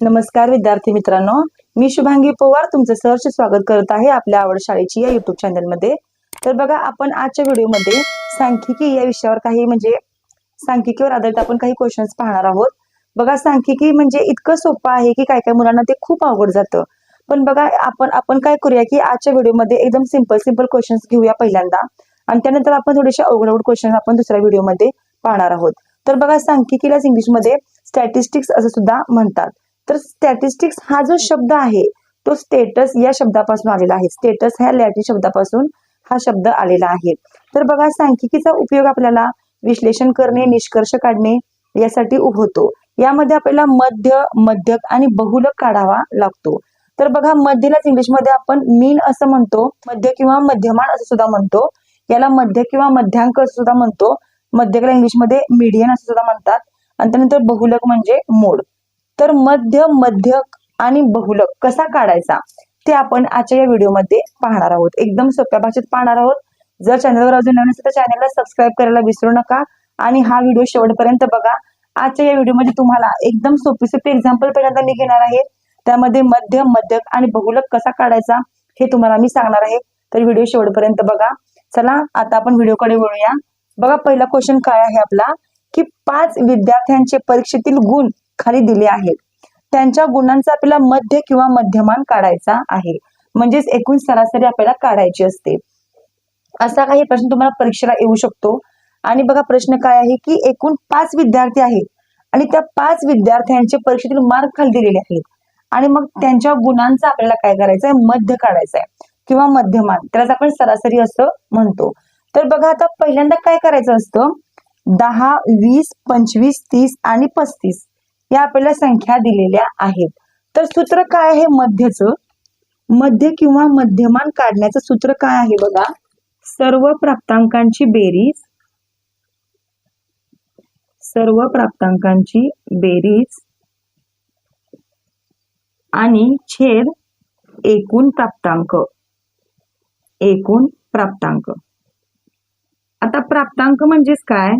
नमस्कार विद्यार्थी मित्रांनो. मी शुभांगी पवार तुमचं सहर्ष स्वागत करत आहे आपल्या आवड शाळेची या युट्यूब चॅनलमध्ये तर बघा आपण आजच्या व्हिडिओमध्ये सांख्यिकी या विषयावर काही म्हणजे सांख्यिकीवर आधारित आपण काही क्वेश्चन्स पाहणार आहोत. बघा सांख्यिकी म्हणजे इतकं सोपं आहे की काय काय मुलांना ते खूप अवघड जातं. पण बघा आपण आपण काय करूया की आजच्या व्हिडिओमध्ये एकदम सिंपल सिंपल क्वेश्चन्स घेऊया पहिल्यांदा. आणि त्यानंतर आपण थोडेसे अवघड अवघड क्वेश्चन आपण दुसऱ्या व्हिडिओमध्ये पाहणार आहोत. तर बघा सांख्यिकीलाच इंग्लिशमध्ये स्टॅटिस्टिक्स असं सुद्धा म्हणतात. तर स्टॅटिस्टिक्स हा जो शब्द आहे तो स्टेटस या शब्दापासून आलेला आहे. स्टेटस ह्या लॅटिन शब्दापासून हा शब्द आलेला आहे. तर बघा सांख्यिकीचा उपयोग आपल्याला विश्लेषण करणे निष्कर्ष काढणे यासाठी होतो यामध्ये आपल्याला मध्य मध्यक आणि बहुलक काढावा लागतो. तर बघा मध्यलाच इंग्लिशमध्ये आपण मीन असं म्हणतो मध्य किंवा मध्यमान असं सुद्धा म्हणतो. याला मध्य किंवा मध्यांक असं सुद्धा म्हणतो. मध्यकला इंग्लिशमध्ये मीडियन असं सुद्धा म्हणतात. आणि त्यानंतर बहुलक म्हणजे मोड. तर मध्य मध्यक आणि बहुलक कसा काढायचा ते आपण आजच्या या व्हिडिओमध्ये पाहणार आहोत. एकदम सोप्या भाषेत पाहणार आहोत. जर चॅनलवर अजून नवीन असेल तर चॅनलला सबस्क्राईब करायला विसरू नका आणि हा व्हिडिओ शेवटपर्यंत बघा. आजच्या या व्हिडिओमध्ये तुम्हाला एकदम सोपी सोपी एक्झाम्पल पहिल्यांदा मी घेणार आहे. त्यामध्ये मध्य मध्यक आणि बहुलक कसा काढायचा हे तुम्हाला मी सांगणार आहे. तर व्हिडिओ शेवटपर्यंत बघा. चला आता आपण व्हिडिओकडे वळूया. बघा पहिला क्वेश्चन काय आहे आपला? की पाच विद्यार्थ्यांचे परीक्षेतील गुण खाली दिले आहेत. त्यांच्या गुणांचा आपल्याला मध्य किंवा मध्यमान काढायचा आहे. म्हणजेच एकूण सरासरी आपल्याला काढायची असते. असा काही प्रश्न तुम्हाला परीक्षेला येऊ शकतो. आणि बघा प्रश्न काय आहे की एकूण पाच विद्यार्थी आहेत. आणि त्या पाच विद्यार्थ्यांचे परीक्षेतील मार्क खाली दिलेले आहेत. आणि मग त्यांच्या गुणांचा आपल्याला काय करायचं आहे? मध्य काढायचं आहे. किंवा मध्यमान. त्यालाच आपण सरासरी असं म्हणतो. तर बघा आता पहिल्यांदा काय करायचं असतं? दहा वीस पंचवीस तीस आणि पस्तीस. या आपल्याला संख्या दिलेल्या आहेत. तर सूत्र काय आहे मध्यचं? मध्य किंवा मध्यमान काढण्याचं सूत्र काय आहे बघा? सर्व प्राप्तांकांची बेरीज सर्व प्राप्तांकांची बेरीज आणि छेद एकूण प्राप्तांक. एकूण प्राप्तांक. आता प्राप्तांक म्हणजेच काय?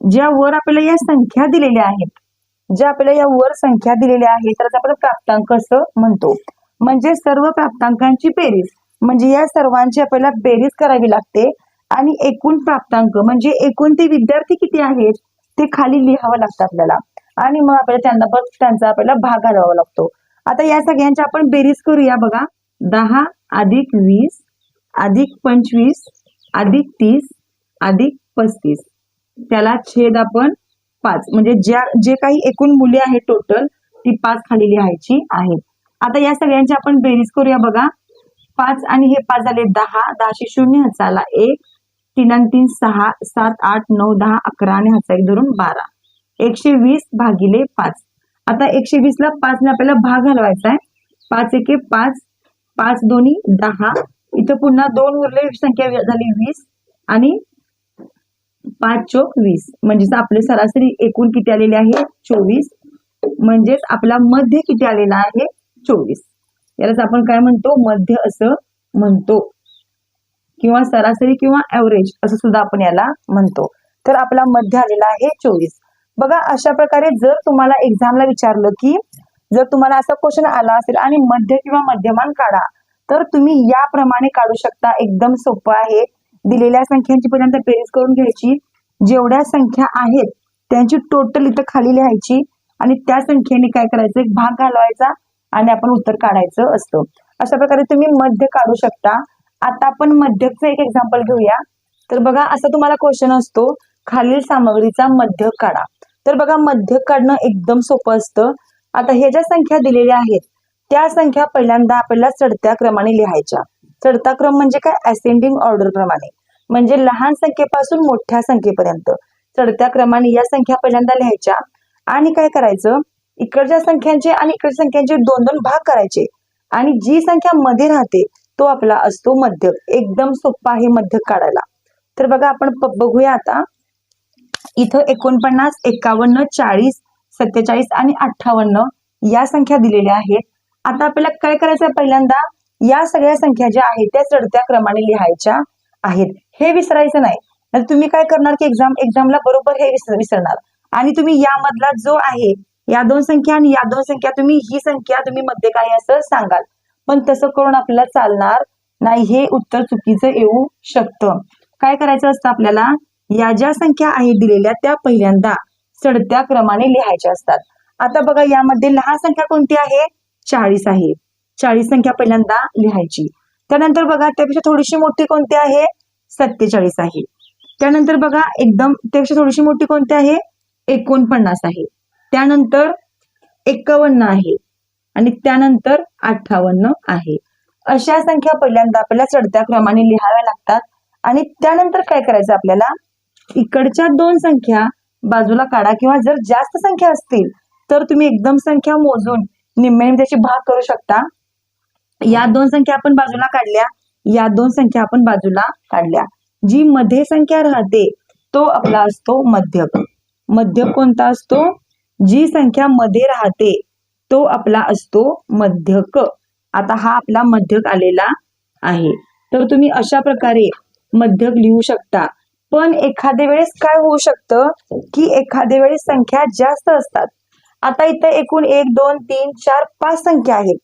ज्या वर आपल्याला या संख्या दिलेल्या आहेत. जे आपल्याला या वर संख्या दिलेल्या आहेत त्याला आपण प्राप्तांक असं म्हणतो. म्हणजे सर्व प्राप्तांकांची बेरीज म्हणजे या सर्वांची आपल्याला बेरीज करावी लागते. आणि एकूण प्राप्तांक म्हणजे एकूण ते विद्यार्थी किती आहेत ते खाली लिहावं लागतं आपल्याला. आणि मग आपल्याला त्यांना पण त्यांचा आपल्याला भाग घालावा लागतो. आता या सगळ्यांची आपण बेरीज करूया बघा. दहा अधिक वीस अधिक पंचवीस अधिक तीस अधिक पस्तीस. त्याला छेद आपण पाच. म्हणजे ज्या जे काही एकूण मुले आहेत टोटल ती पाच खाली लिहायची आहेत. आता या सगळ्यांची आपण बेरीज करूया बघा. पाच आणि हे पाच झाले दहा. दहाशे शून्य ह्याचा एक. तीन आणि तीन सहा. सात आठ नऊ दहा अकरा आणि ह्याचा एक धरून बारा. एकशे वीस भागिले पाच. आता एकशे वीस ला पाच ने आपल्याला भाग घालवायचा आहे पाच एके पाच. पाच दोन्ही दहा. इथं पुन्हा दोन उरले संख्या झाली वीस आणि पाच चोक वीस. म्हणजेच आपले सरासरी एकूण किती आलेले आहे? चोवीस. म्हणजेच आपला मध्य किती आलेला आहे? चोवीस. यालाच आपण काय म्हणतो? मध्य असं म्हणतो. किंवा सरासरी किंवा ऍव्हरेज असं सुद्धा आपण याला म्हणतो. तर आपला मध्य आलेला आहे चोवीस. बघा अशा प्रकारे जर तुम्हाला एक्झामला विचारलं की जर तुम्हाला असा क्वेश्चन आला असेल आणि मध्य किंवा मध्यमान काढा तर तुम्ही याप्रमाणे काढू शकता. एकदम सोपं आहे. दिलेल्या संख्यांची पहिल्यांदा बेरीज करून घ्यायची. जेवढ्या संख्या आहेत त्यांची टोटल इथं खाली लिहायची आणि त्या संख्येने काय करायचं? एक भाग घालवायचा आणि आपण उत्तर काढायचं असतं. अशा प्रकारे तुम्ही मध्य काढू शकता. आता आपण मध्यकचं एक एक्झाम्पल घेऊया. तर बघा असा तुम्हाला क्वेश्चन असतो. खालील सामग्रीचा मध्यक काढा. तर बघा मध्यक काढणं एकदम सोपं असतं. आता हे ज्या संख्या दिलेल्या आहेत त्या संख्या पहिल्यांदा आपल्याला चढत्या क्रमाने लिहायच्या. चढता क्रम म्हणजे काय? असेंडिंग ऑर्डर प्रमाणे. म्हणजे लहान संख्येपासून मोठ्या संख्येपर्यंत. चढत्या क्रमाने या संख्या पहिल्यांदा लिहायच्या. आणि काय करायचं? इकडच्या संख्यांचे आणि इकडच्या संख्यांचे दोन दोन भाग करायचे. आणि जी संख्या मध्ये राहते तो आपला असतो मध्यक. एकदम सोपा आहे मध्यक काढायला. तर बघा आपण बघूया आता. इथं एकोणपन्नास एकावन्न चाळीस सत्तेचाळीस आणि अठ्ठावन्न या संख्या दिलेल्या आहेत. आता आपल्याला काय करायचं पहिल्यांदा? या सगळ्या संख्या ज्या आहेत त्या चढत्या क्रमाने लिहायच्या आहेत. हे विसरायचं नाही. तुम्ही काय करणार की एक्झाम एक्झामला बरोबर हे विसरणार. आणि तुम्ही यामधला जो आहे या दोन संख्या आणि या दोन संख्या तुम्ही ही संख्या तुम्ही मध्ये काय असं सांगाल. पण तसं करून आपल्याला चालणार नाही हे उत्तर चुकीचं येऊ शकतं. काय करायचं असतं आपल्याला? या ज्या संख्या आहेत दिलेल्या त्या पहिल्यांदा चढत्या क्रमाने लिहायच्या असतात. आता बघा यामध्ये लहान संख्या कोणती आहे? चाळीस आहे. चाळीस संख्या पहिल्यांदा लिहायची. त्यानंतर बघा त्यापेक्षा थोडीशी मोठी कोणती आहे? सत्तेचाळीस आहे. त्यानंतर बघा एकदम त्यापेक्षा थोडीशी मोठी कोणती आहे? एकोणपन्नास आहे. त्यानंतर एकावन्न आहे. आणि त्यानंतर अठ्ठावन्न आहे. अशा संख्या पहिल्यांदा आपल्याला चढत्या क्रमाने लिहाव्या लागतात. आणि त्यानंतर काय करायचं आपल्याला? इकडच्या दोन संख्या बाजूला काढा किंवा जर जास्त संख्या असतील तर तुम्ही एकदम संख्या मोजून निम्म्याने त्याची भाग करू शकता. या दोन संख्या आपण बाजूला काढल्या या दोन संख्या आपण बाजूला काढल्या. जी मध्ये संख्या राहते तो आपला असतो मध्यक. मध्यक कोणता असतो? जी संख्या मध्ये राहते तो आपला असतो मध्यक. आता हा आपला मध्यक आलेला आहे. तर तुम्ही अशा प्रकारे मध्यक लिहू शकता. पण एखाद्या वेळेस काय होऊ शकतं? की एखाद्या वेळेस संख्या जास्त असतात. आता इथं एकूण एक दोन तीन चार पाच संख्या आहेत.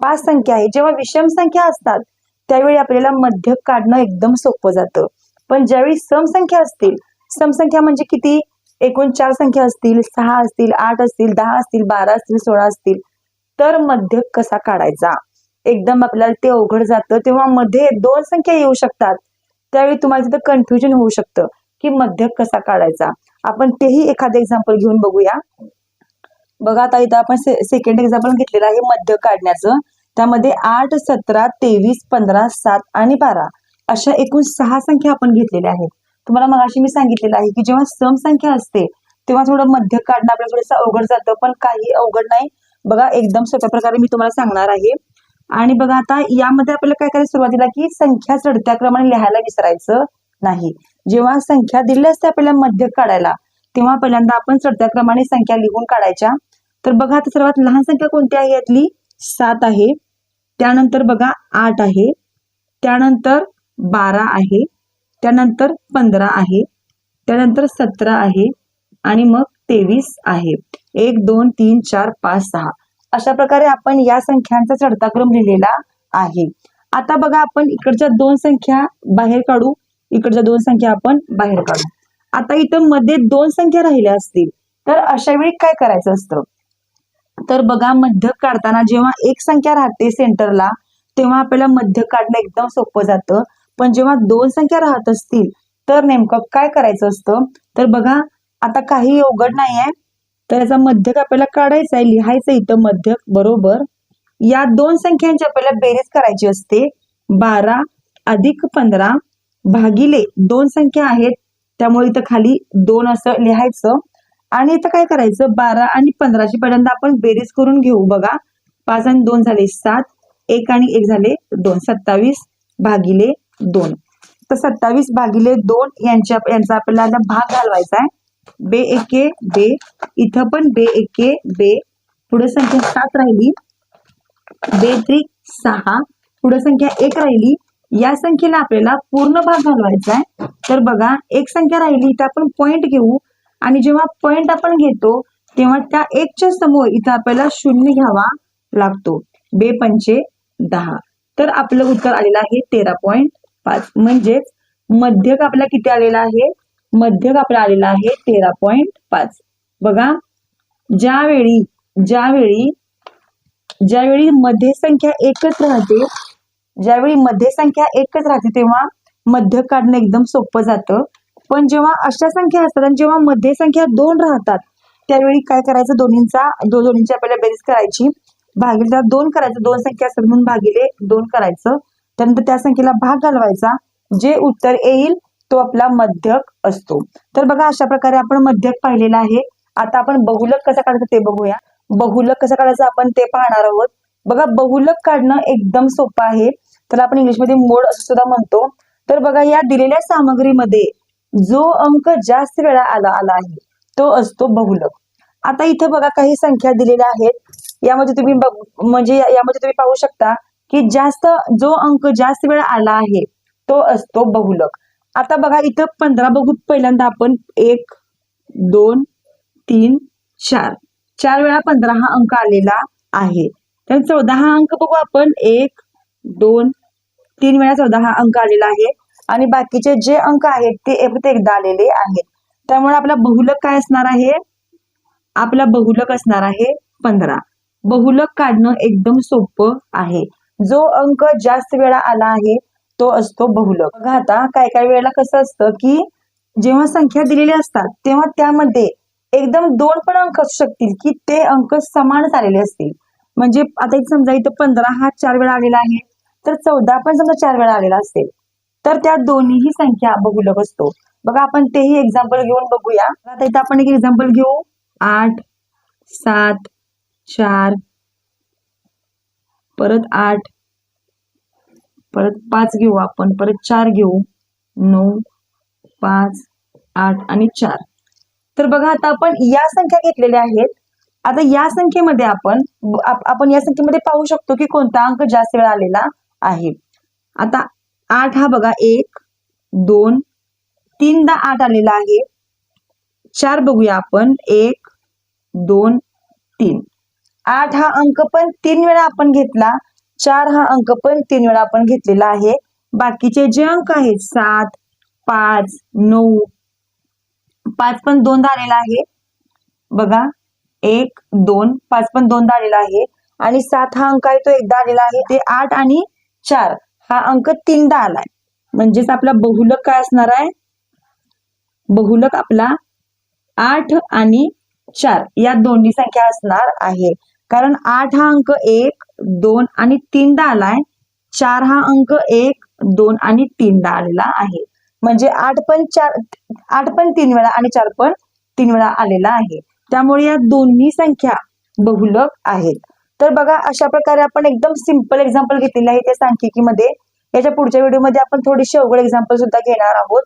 पाच संख्या आहे. जेव्हा विषम संख्या असतात त्यावेळी आपल्याला मध्य काढणं एकदम सोपं जातं. पण ज्यावेळी समसंख्या असतील समसंख्या म्हणजे किती? एकूण चार संख्या असतील सहा असतील आठ असतील दहा असतील बारा असतील सोळा असतील. तर मध्य कसा काढायचा? एकदम आपल्याला ते अवघड जातं. तेव्हा मध्ये दोन संख्या येऊ शकतात. त्यावेळी तुम्हाला तिथं कन्फ्युजन होऊ शकतं की मध्य कसा काढायचा? आपण तेही एखादं एक्झाम्पल घेऊन बघूया. बघा आता इथं आपण से सेकंड एक्झाम्पल घेतलेलं आहे मध्य काढण्याचं. त्यामध्ये आठ सतरा तेवीस पंधरा सात आणि बारा अशा एकूण सहा संख्या आपण घेतलेल्या आहेत. तुम्हाला मगाशी मी सांगितलेलं आहे की जेव्हा सम संख्या असते तेव्हा थोडं मध्य काढणं आपल्याला थोडंसं अवघड जातं पण काही अवघड नाही. बघा एकदम सोप्या प्रकारे मी तुम्हाला सांगणार आहे. आणि बघा आता यामध्ये आपल्याला काय करायचं सुरुवातीला की संख्या चढत्या क्रमाने लिहायला विसरायचं नाही. जेव्हा संख्या दिली असते आपल्याला मध्य काढायला तेव्हा पहिल्यांदा आपण चढत्या क्रमाने संख्या लिहून काढायच्या. तर बघा आता सर्वात लहान संख्या कोणती आहे यातली? सात आहे. त्यानंतर बघा आठ आहे. त्यानंतर बारा आहे. त्यानंतर पंधरा आहे. त्यानंतर सतरा आहे. आणि मग तेवीस आहे. एक दोन तीन चार पाच सहा. अशा प्रकारे आपण या संख्यांचा चढता क्रम लिहिलेला आहे. आता बघा आपण इकडच्या दोन संख्या बाहेर काढू. इकडच्या दोन संख्या आपण बाहेर काढू. आता इथं मध्ये दोन संख्या राहिल्या असतील. तर अशा वेळी काय करायचं असतं? तर बघा मध्यक काढताना जेव्हा एक संख्या राहते सेंटरला तेव्हा आपल्याला मध्यक काढणं एकदम सोपं जातं. पण जेव्हा दोन संख्या राहत असतील तर नेमकं काय करायचं असतं? तर बघा आता काही अवघड नाही आहे तर याचा मध्यक आपल्याला काढायचा आहे लिहायचं इथं मध्यक बरोबर? या दोन संख्यांची आपल्याला बेरीज करायची असते. बारा अधिक पंधरा भागिले दोन संख्या आहेत. त्यामुळे इथं खाली दोन असं लिहायचं. आणि इथं काय करायचं? बारा आणि पंधराशे पर्यंत आपण बेरीज करून घेऊ. बघा पाच आणि दोन झाले सात एक आणि एक झाले दोन. सत्तावीस भागिले दोन. तर सत्तावीस भागिले दोन यांच्या यांचा आपल्याला भाग घालवायचा आहे. बे एके बे. इथं पण बे एके बे. पुढे संख्या सात राहिली. बे त्रिक सहा. पुढे संख्या एक राहिली. या संख्येला आपल्याला पूर्ण भाग घालवायचा आहे. तर बघा एक संख्या राहिली इथं आपण पॉइंट घेऊ. आणि जेव्हा पॉइंट आपण घेतो तेव्हा त्या एकच्या समोर इथं आपल्याला शून्य घ्यावा लागतो. बे पंचे दहा. तर आपलं उत्तर आलेलं आहे तेरा पॉइंट पाच. म्हणजेच मध्यक आपला किती आलेला आहे? मध्यक आपला आलेला आहे तेरा पॉइंट पाच. बघा ज्यावेळी ज्यावेळी ज्यावेळी मध्ये संख्या एकच राहते ज्यावेळी मध्ये संख्या एकच राहते तेव्हा मध्यक काढणं एकदम सोपं जातं. पण जेव्हा अशा संख्या असतात आणि जेव्हा मध्ये संख्या दोन राहतात त्यावेळी काय करायचं? दोन्हींचा दो दोन्हींची आपल्याला बेरीज करायची. भागिले दोन करायचं दोन संख्या असतात म्हणून भागिले दोन करायचं. त्यानंतर त्या संख्येला भाग घालवायचा. जे उत्तर येईल तो आपला मध्यक असतो. तर बघा अशा प्रकारे आपण मध्यक पाहिलेला आहे. आता आपण बहुलक कसा काढायचं ते बघूया. बहुलक कसं काढायचं आपण ते पाहणार आहोत. बघा बहुलक काढणं एकदम सोपं आहे. तर आपण इंग्लिशमध्ये मोड असं सुद्धा म्हणतो. तर बघा या दिलेल्या सामग्रीमध्ये जो अंक जास्त वेळा आला आला आहे तो असतो बहुलक. आता इथं बघा काही संख्या दिलेल्या आहेत. यामध्ये तुम्ही म्हणजे यामध्ये तुम्ही पाहू शकता की जास्त जो अंक जास्त वेळा आला आहे तो असतो बहुलक. आता बघा इथं पंधरा बघू पहिल्यांदा आपण एक दोन तीन चार. चार वेळा पंधरा हा अंक आलेला आहे. तर चौदा हा अंक बघू आपण. एक दोन तीन वेळा चौदा हा अंक आलेला आहे. आणि बाकीचे जे अंक आहेत ते फक्त एकदा आलेले आहेत. त्यामुळे आपला बहुलक काय असणार आहे? आपला बहुलक असणार आहे पंधरा. बहुलक काढणं एकदम सोपं आहे. जो अंक जास्त वेळा आला आहे तो असतो बहुलक. बघा आता काय काय वेळेला कसं असतं की जेव्हा संख्या दिलेली असतात तेव्हा त्यामध्ये एकदम दोन पण अंक असू शकतील की ते अंक समानच आलेले असतील. म्हणजे आता समजा इथं पंधरा हा चार वेळा आलेला आहे तर चौदा पण समजा चार वेळा आलेला असेल. तर त्या दोन्हीही संख्या बहुलक असतो. बघा आपण तेही एक्झाम्पल घेऊन बघूया. आता इथं आपण एक एक्झाम्पल घेऊ. आठ सात चार परत आठ परत पाच घेऊ आपण. परत चार घेऊ. नऊ पाच आठ आणि चार. तर बघा आता आपण या संख्या घेतलेल्या आहेत. आता या संख्येमध्ये आपण आपण या संख्येमध्ये पाहू शकतो की कोणता अंक जास्त वेळा आलेला आहे. आता आठ हा बघा एक दोन तीनदा आठ आलेला आहे. चार बघूया आपण. एक दोन तीन. आठ हा अंक पण तीन वेळा आपण घेतला. चार हा अंक पण तीन वेळा आपण घेतलेला आहे. बाकीचे जे अंक आहेत सात पाच नऊ पाच पण दोनदा आलेला आहे. बघा एक दोन पाच पण दोनदा आलेला आहे. आणि सात हा अंक आहे तो एकदा आलेला आहे. ते आठ आणि चार. हा अंक तीनदा आलाय. म्हणजेच आपला बहुलक काय असणार आहे? बहुलक आपला आठ आणि चार या दोन्ही संख्या असणार आहे. कारण आठ हा अंक एक दोन आणि तीनदा आलाय. चार हा अंक एक दोन आणि तीनदा आलेला आहे. म्हणजे आठ पण चार आठ पण तीन वेळा आणि चार पण तीन वेळा आलेला आहे. त्यामुळे या दोन्ही संख्या बहुलक आहेत. तर बघा अशा प्रकारे आपण एकदम सिंपल एक्झाम्पल घेतलेले आहे त्या सांख्यिकीमध्ये. याच्या पुढच्या व्हिडिओमध्ये आपण थोडीशी अवघड एक्झाम्पल सुद्धा घेणार आहोत.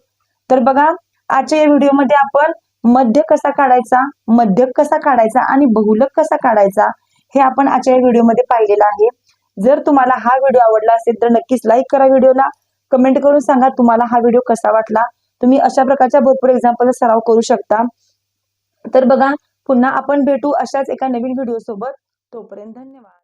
तर बघा आजच्या या व्हिडिओमध्ये आपण मध्य कसा काढायचा मध्यक कसा काढायचा आणि बहुलक कसा काढायचा हे आपण आजच्या या व्हिडिओमध्ये पाहिलेलं आहे. जर तुम्हाला हा व्हिडिओ आवडला असेल तर नक्कीच लाईक करा व्हिडिओला कमेंट करून सांगा तुम्हाला हा व्हिडिओ कसा वाटला. तुम्ही अशा प्रकारच्या भरपूर एक्झाम्पलचा सराव करू शकता. तर बघा पुन्हा आपण भेटू अशाच एका नवीन व्हिडिओ सोबत. तोपर्यंत धन्यवाद.